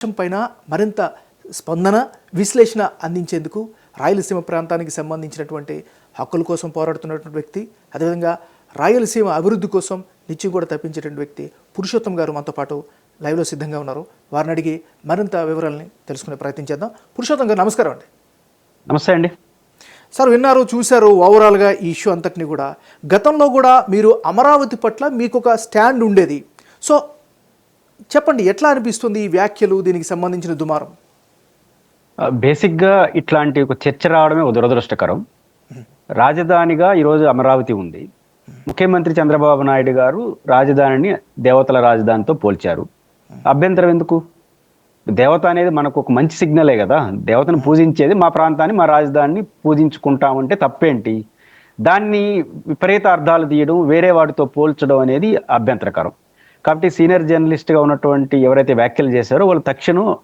అంశం పైన మరింత స్పందన విశ్లేషణ అందించేందుకు రాయలసీమ ప్రాంతానికి సంబంధించినటువంటి హక్కుల కోసం పోరాడుతున్నటువంటి వ్యక్తి అదేవిధంగా రాయలసీమ అభివృద్ధి కోసం నిత్యం కూడా తప్పించేటువంటి వ్యక్తి పురుషోత్తం గారు మనతో పాటు లైవ్లో సిద్ధంగా ఉన్నారు. వారిని అడిగి మరింత వివరాలని తెలుసుకునే ప్రయత్నం చేద్దాం. పురుషోత్తం గారు నమస్కారం అండి. నమస్తే అండి. సార్ విన్నారు చూశారు ఓవరాల్గా ఈ ఇష్యూ అంతటిని కూడా. గతంలో కూడా మీరు అమరావతి పట్ల మీకు ఒక స్టాండ్ ఉండేది. సో చెప్పండి ఎట్లా అనిపిస్తుంది ఈ వ్యాఖ్యలు దీనికి సంబంధించిన దుమారం? బేసిక్గా ఇట్లాంటి ఒక చర్చ రావడమే ఒక దురదృష్టకరం. రాజధానిగా ఈరోజు అమరావతి ఉంది. ముఖ్యమంత్రి చంద్రబాబు నాయుడు గారు రాజధానిని దేవతల రాజధానితో పోల్చారు. అభ్యంతరం ఎందుకు? దేవత అనేది మనకు ఒక మంచి సిగ్నలే కదా. దేవతను పూజించేది మా ప్రాంతాన్ని మా రాజధానిని పూజించుకుంటామంటే తప్పేంటి? దాన్ని విపరీత అర్థాలు తీయడం వేరే వాటితో పోల్చడం అనేది అభ్యంతరకరం. కాబట్టి సీనియర్ జర్నలిస్ట్గా ఉన్నటువంటి ఎవరైతే వ్యాఖ్యలు చేశారో వాళ్ళు తక్షణం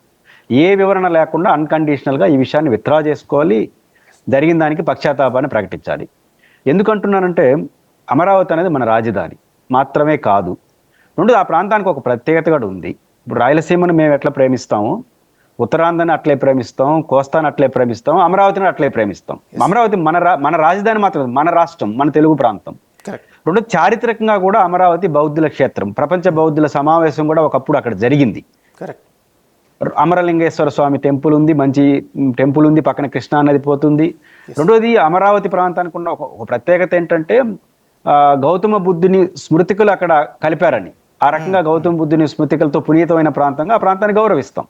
ఏ వివరణ లేకుండా అన్కండిషనల్గా ఈ విషయాన్ని విత్డ్రా చేసుకోవాలి. జరిగిన దానికి పశ్చాత్తాపాన్ని ప్రకటించాలి. ఎందుకంటున్నానంటే అమరావతి అనేది మన రాజధాని. మాత్రమే కాదు. రెండు ఆ ప్రాంతానికి ఒక ప్రత్యేకత కూడా ఉంది. ఇప్పుడు రాయలసీమను మేము ఎట్లా ప్రేమిస్తాము? ఉత్తరాంధ్రని అట్లే ప్రేమిస్తాం. కోస్తాను అట్లే ప్రేమిస్తాం. అమరావతిని అట్లే ప్రేమిస్తాం. అమరావతి మన రా మన రాజధాని మాత్రం మన రాష్ట్రం మన తెలుగు ప్రాంతం. రెండు చారిత్రకంగా కూడా అమరావతి బౌద్ధుల క్షేత్రం ప్రపంచ బౌద్ధుల సమావేశం కూడా ఒకప్పుడు అక్కడ జరిగింది. కరెక్ట్ అమరలింగేశ్వర స్వామి టెంపుల్ ఉంది మంచి టెంపుల్ ఉంది పక్కన కృష్ణా నది పోతుంది. రెండోది అమరావతి ప్రాంతానికి ఉన్న ఒక ప్రత్యేకత ఏంటంటే గౌతమ బుద్ధుని స్మృతికలు అక్కడ కలిపారని. ఆ రకంగా గౌతమ బుద్ధుని స్మృతికలతో పునీతమైన ప్రాంతంగా ఆ ప్రాంతాన్ని గౌరవిస్తాం.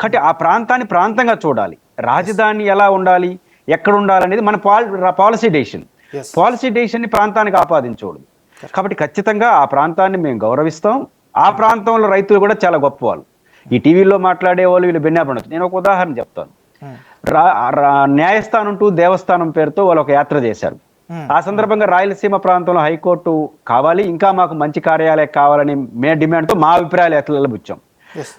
కాబట్టి ఆ ప్రాంతాన్ని ప్రాంతంగా చూడాలి. రాజధాని ఎలా ఉండాలి ఎక్కడ ఉండాలనేది మన పాల్ పాలసీ డెసిషన్. పాలసీ డెసిషన్ని ప్రాంతానికి ఆపాదించకూడదు కాబట్టి ఖచ్చితంగా ఆ ప్రాంతాన్ని మేము గౌరవిస్తాం. ఆ ప్రాంతంలో రైతులు కూడా చాలా గొప్ప వాళ్ళు ఈ టీవీలో మాట్లాడే వాళ్ళు వీళ్ళు బెన్నాపడచ్చు నేను ఒక ఉదాహరణ చెప్తాను. రా- న్యాయస్థానం టు దేవస్థానం పేరుతో వాళ్ళు ఒక యాత్ర చేశారు. ఆ సందర్భంగా రాయలసీమ ప్రాంతంలో హైకోర్టు కావాలి. ఇంకా మాకు మంచి కార్యాలయం కావాలని మే డిమాండ్తో మా అభిప్రాయాలు ఎట్లా బుచ్చాం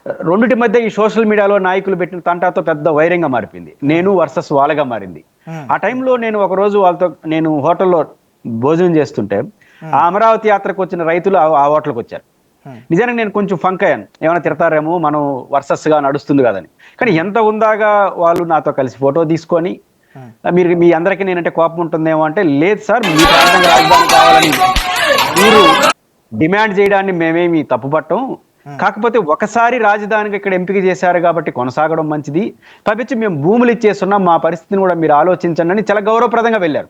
రెండిటి మధ్య ఈ సోషల్ మీడియాలో నాయకులు పెట్టిన తంటాతో పెద్ద వైరంగా మారిపోయింది. నేను వర్సెస్ వాళ్ళగా మారింది. ఆ. టైంలో నేను ఒక రోజు వాళ్ళతో నేను హోటల్లో భోజనం చేస్తుంటే ఆ. అమరావతి యాత్రకు వచ్చిన రైతులు ఆ- హోటల్కి వచ్చారు. నిజానికి నేను కొంచెం ఫంక్ అయ్యాను. ఏమైనా తిడతారేమో మనం వర్సెస్గా నడుస్తుంది కదని. కానీ ఎంత ఉందాగా వాళ్ళు నాతో కలిసి ఫోటో తీసుకొని మీరు మీ అందరికీ నేనంటే కోపం ఉంటుందేమో అంటే లేదు సార్ మీ ప్రాంతంగా రాజధాని కావాలని మీరు డిమాండ్ చేయడాన్ని మేమేమి తప్పుపట్టం. కాకపోతే ఒకసారి రాజధానికి ఇక్కడ ఎంపిక చేశారు కాబట్టి కొనసాగడం మంచిది. పైపించి మేము భూములు ఇచ్చేస్తున్నాం మా పరిస్థితిని కూడా మీరు ఆలోచించండి అని చాలా గౌరవప్రదంగా వెళ్ళారు.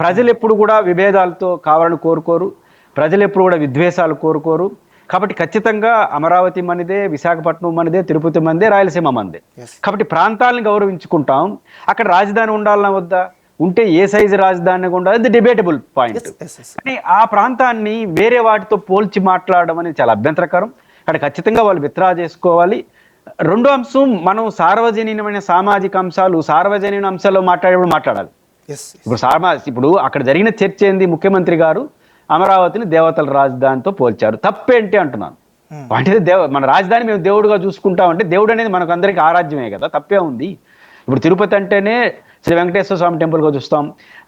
ప్రజలు ఎప్పుడు కూడా విభేదాలతో కావాలని కోరుకోరు ప్రజలు ఎప్పుడు కూడా విద్వేషాలు కోరుకోరు. కాబట్టి ఖచ్చితంగా అమరావతి మనదే విశాఖపట్నం మనదే తిరుపతి మనదే రాయలసీమ మనదే. కాబట్టి ప్రాంతాలను గౌరవించుకుంటాం. అక్కడ రాజధాని ఉండాలన్నా వద్దా? ఉంటే ఏ సైజు రాజధాని ఉండాలి? అది డిబేటబుల్ పాయింట్ కానీ ఆ ప్రాంతాన్ని వేరే వాటితో పోల్చి మాట్లాడడం అనేది చాలా అభ్యంతరకరం. అక్కడ ఖచ్చితంగా వాళ్ళు విత్డ్రా చేసుకోవాలి. రెండో అంశం మనం సార్వజనీనమైన సామాజిక అంశాలు సార్వజనీన అంశాల్లో మాట్లాడేప్పుడు మాట్లాడాలి. ఇప్పుడు సామా ఇప్పుడు అక్కడ జరిగిన చర్చ ఏంది? ముఖ్యమంత్రి గారు అమరావతిని దేవతల రాజధానితో పోల్చారు. తప్పేంటి అంటున్నాను? అంటే దేవ మన రాజధాని మేము దేవుడుగా చూసుకుంటామంటే దేవుడు అనేది మనకు అందరికీ ఆరాధ్యమే కదా? తప్పే ఉంది. ఇప్పుడు తిరుపతి అంటేనే శ్రీ వెంకటేశ్వర స్వామి టెంపుల్గా చూస్తాం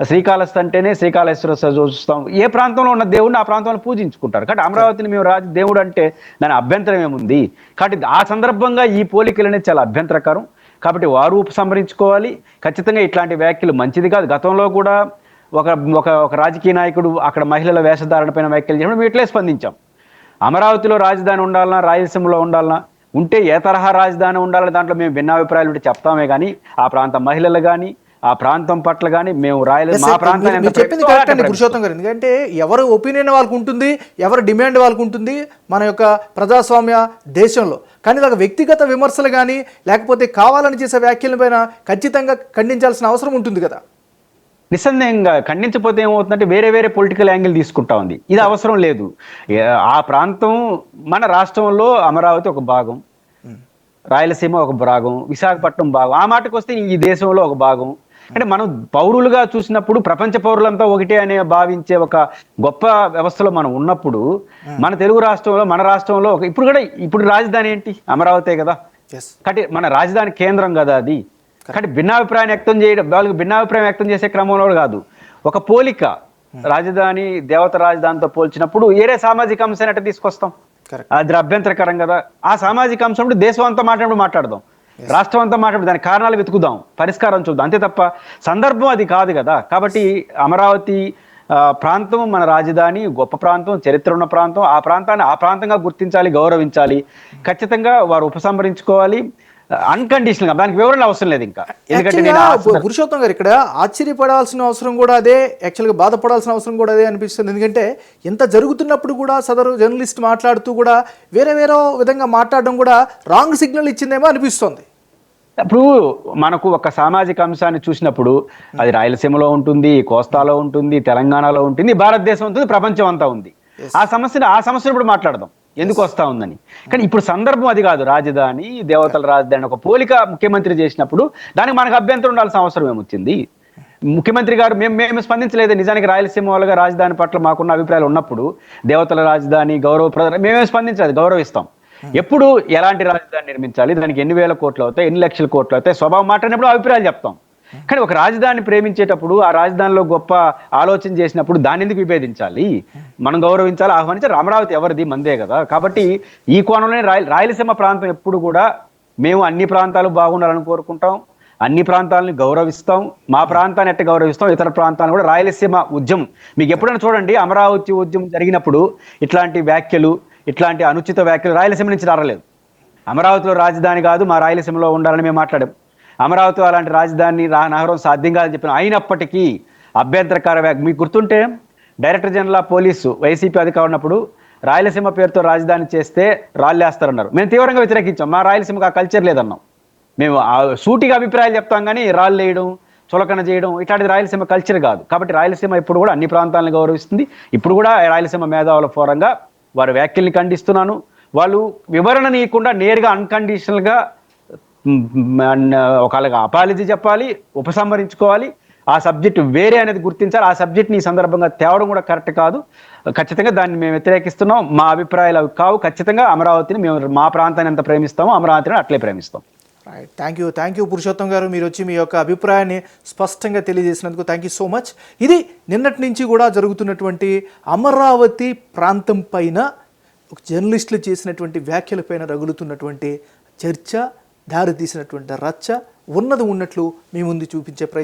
శ్రీకాళహస్తి అంటేనే శ్రీకాళేశ్వర చూస్తాం. ఏ ప్రాంతంలో ఉన్న దేవుడిని ఆ ప్రాంతంలో పూజించుకుంటారు. కాబట్టి అమరావతిని మేము రాజు దేవుడు అంటే దాని అభ్యంతరం ఏముంది? కాబట్టి ఆ సందర్భంగా ఈ పోలికలు అనేది చాలా అభ్యంతరకరం. కాబట్టి వారు ఉపసంహరించుకోవాలి. ఖచ్చితంగా ఇట్లాంటి వ్యాఖ్యలు మంచిది కాదు. గతంలో కూడా ఒక ఒక ఒక రాజకీయ నాయకుడు అక్కడ మహిళల వేషధారణ పైన వ్యాఖ్యలు చేయడం మేము ఇట్లే స్పందించాం. అమరావతిలో రాజధాని ఉండాలన్నా రాయలసీమలో ఉండాలన్నా ఉంటే ఏ తరహా రాజధాని ఉండాలని దాంట్లో మేము భిన్నాభిప్రాయాలు ఉంటే చెప్తామే కానీ ఆ ప్రాంత మహిళలు కానీ ఆ ప్రాంతం పట్ల కానీ మేము రాయల Yes, మా sir. ప్రాంతాన్ని మీరు- ఎంత మీరు చెప్పింది కరెక్ట్ అండి పురుషోత్తం గారు. ఎందుకంటే ఎవరి ఒపీనియన్ వాళ్ళకు ఉంటుంది ఎవరి డిమాండ్ వాళ్ళకు ఉంటుంది మన యొక్క ప్రజాస్వామ్య దేశంలో. కానీ ఇలాగ వ్యక్తిగత విమర్శలు కానీ లేకపోతే కావాలని చేసే వ్యాఖ్యల పైన ఖచ్చితంగా ఖండించాల్సిన అవసరం ఉంటుంది కదా. నిస్సందేహంగా ఖండించకపోతే ఏమవుతుందంటే వేరే వేరే పొలిటికల్ యాంగిల్ తీసుకుంటా ఉంది. ఇది అవసరం లేదు. ఆ ప్రాంతం మన రాష్ట్రంలో అమరావతి ఒక భాగం రాయలసీమ ఒక భాగం విశాఖపట్నం భాగం. ఆ మాటకు వస్తే ఈ దేశంలో ఒక భాగం. అంటే మనం పౌరులుగా చూసినప్పుడు ప్రపంచ పౌరులంతా ఒకటే అనే భావించే ఒక గొప్ప వ్యవస్థలో మనం ఉన్నప్పుడు మన తెలుగు రాష్ట్రంలో మన రాష్ట్రంలో ఒక ఇప్పుడు కూడా ఇప్పుడు రాజధాని ఏంటి? అమరావతే కదా. కాబట్టి మన రాజధాని కేంద్రం కదా అది. కాబట్టి భిన్నాభిప్రాయం వ్యక్తం చేయడం వాళ్ళకి భిన్నాభిప్రాయం వ్యక్తం చేసే క్రమంలో కాదు. ఒక పోలిక రాజధాని దేవత రాజధానితో పోల్చినప్పుడు ఏరే సామాజిక అంశాన్ని అట్ట తీసుకొస్తాం. అది అభ్యంతరకరం కదా. ఆ సామాజిక అంశం దేశం అంతా మాట్లాడి మాట్లాడదాం. రాష్ట్రం అంతా మాట్లాడి దాని కారణాలు వెతుకుదాం. పరిష్కారం చూద్దాం. అంతే తప్ప సందర్భం అది కాదు కదా. కాబట్టి అమరావతి ఆ, ప్రాంతం మన రాజధాని గొప్ప ప్రాంతం చరిత్ర ఉన్న ప్రాంతం. ఆ ప్రాంతాన్ని ఆ ప్రాంతంగా గుర్తించాలి గౌరవించాలి. ఖచ్చితంగా వారు ఉపసంహరించుకోవాలి. అన్కండిషనల్గా దానికి వివరణ అవసరం లేదు ఇంకా. ఎందుకంటే పురుషోత్తం గారు ఇక్కడ ఆశ్చర్యపడాల్సిన అవసరం కూడా అదే యాక్చువల్గా బాధపడాల్సిన అవసరం కూడా అదే అనిపిస్తుంది. ఎందుకంటే ఎంత జరుగుతున్నప్పుడు కూడా సదరు జర్నలిస్ట్ మాట్లాడుతూ కూడా వేరే వేరే విధంగా మాట్లాడడం కూడా రాంగ్ సిగ్నల్ ఇచ్చిందేమో అనిపిస్తుంది. ఇప్పుడు మనకు ఒక సామాజిక అంశాన్ని చూసినప్పుడు అది రాయలసీమలో ఉంటుంది కోస్తాలో ఉంటుంది తెలంగాణలో ఉంటుంది భారతదేశం ఉంటుంది ప్రపంచం అంతా ఉంది. ఆ సమస్యను ఆ సమస్యను ఇప్పుడు మాట్లాడదాం. ఎందుకు వస్తా ఉందని. కానీ ఇప్పుడు సందర్భం అది కాదు. రాజధాని దేవతల రాజధాని ఒక పోలిక ముఖ్యమంత్రి చేసినప్పుడు దానికి మనకు అభ్యంతరం ఉండాల్సిన అవసరం ఏమొచ్చింది? ముఖ్యమంత్రి గారు మేము మేము స్పందించలేదు. నిజానికి రాయలసీమ వాళ్ళగా రాజధాని పట్ల మాకున్న అభిప్రాయాలు ఉన్నప్పుడు దేవతల రాజధాని గౌరవ ప్రధాన మేమేం స్పందించలేదు. గౌరవిస్తాం. ఎప్పుడు ఎలాంటి రాజధాని నిర్మించాలి? దానికి ఎన్ని వేల కోట్లు అవుతాయి? ఎన్ని లక్షల కోట్లు అవుతాయి? స్వభావం మాట్లాడినప్పుడు అభిప్రాయాలు చెప్తాం. కానీ ఒక రాజధాని ప్రేమించేటప్పుడు ఆ రాజధానిలో గొప్ప ఆలోచన చేసినప్పుడు దాన్ని ఎందుకు విభేదించాలి? మనం గౌరవించాలి? ఆహ్వానించాలి అమరావతి ఎవరిది? మందే కదా. కాబట్టి ఈ కోణంలోనే రాయల రాయలసీమ ప్రాంతం ఎప్పుడు కూడా మేము అన్ని ప్రాంతాలు బాగుండాలని కోరుకుంటాం. అన్ని ప్రాంతాలను గౌరవిస్తాం. మా ప్రాంతాన్ని ఎట్ట గౌరవిస్తాం? ఇతర ప్రాంతాలను కూడా రాయలసీమ ఉద్యమం. మీకు ఎప్పుడైనా చూడండి అమరావతి ఉద్యమం జరిగినప్పుడు ఇట్లాంటి వ్యాఖ్యలు ఇట్లాంటి అనుచిత వ్యాఖ్యలు రాయలసీమ నుంచి రారలేదు. అమరావతిలో రాజధాని కాదు మా రాయలసీమలో ఉండాలని మేము మాట్లాడాం. అమరావతి అలాంటి రాజధాని రా నగరం సాధ్యం కాదని చెప్పిన అయినప్పటికీ అభ్యంతరకర వ్యాఖ్య. మీకు గుర్తుంటే director general of police YCP అధికారు ఉన్నప్పుడు రాయలసీమ పేరుతో రాజధాని చేస్తే రాళ్ళేస్తారన్నారు. మేము తీవ్రంగా వ్యతిరేకించాం. మా రాయలసీమకు ఆ కల్చర్ లేదన్నాం. మేము ఆ సూటిగా అభిప్రాయాలు చెప్తాం కానీ రాళ్ళు వేయడం చులకన చేయడం ఇట్లాంటిది రాయలసీమ కల్చర్ కాదు. కాబట్టి రాయలసీమ ఇప్పుడు కూడా అన్ని ప్రాంతాలను గౌరవిస్తుంది. ఇప్పుడు కూడా రాయలసీమ మేధావుల ఫోరంగా వారి వ్యాఖ్యల్ని ఖండిస్తున్నాను. వాళ్ళు వివరణ నీయకుండా నేరుగా అన్కండిషనల్గా ఒకళ్ళగా అపాలజీ చెప్పాలి ఉపసంహరించుకోవాలి. ఆ సబ్జెక్ట్ వేరే అనేది గుర్తించాలి. ఆ సబ్జెక్ట్ని ఈ సందర్భంగా తేవడం కూడా కరెక్ట్ కాదు. ఖచ్చితంగా దాన్ని మేము వ్యతిరేకిస్తున్నాం. మా అభిప్రాయాలు అవి కావు. ఖచ్చితంగా అమరావతిని మేము మా ప్రాంతాన్ని ఎంత ప్రేమిస్తామో అమరావతిని అట్లే ప్రేమిస్తాం. Right thank you thank you Purushottam గారు. మీరు వచ్చి మీ యొక్క అభిప్రాయాన్ని స్పష్టంగా తెలియజేసినందుకు థ్యాంక్ యూ సో మచ్ ఇది నిన్నటి నుంచి కూడా జరుగుతున్నటువంటి అమరావతి ప్రాంతం పైన జర్నలిస్టులు చేసినటువంటి వ్యాఖ్యలపైన రగులుతున్నటువంటి చర్చ. దారి తీసినటువంటి రచ్చ ఉన్నది ఉన్నట్లు మీ ముందు చూపించే ప్రయత్నం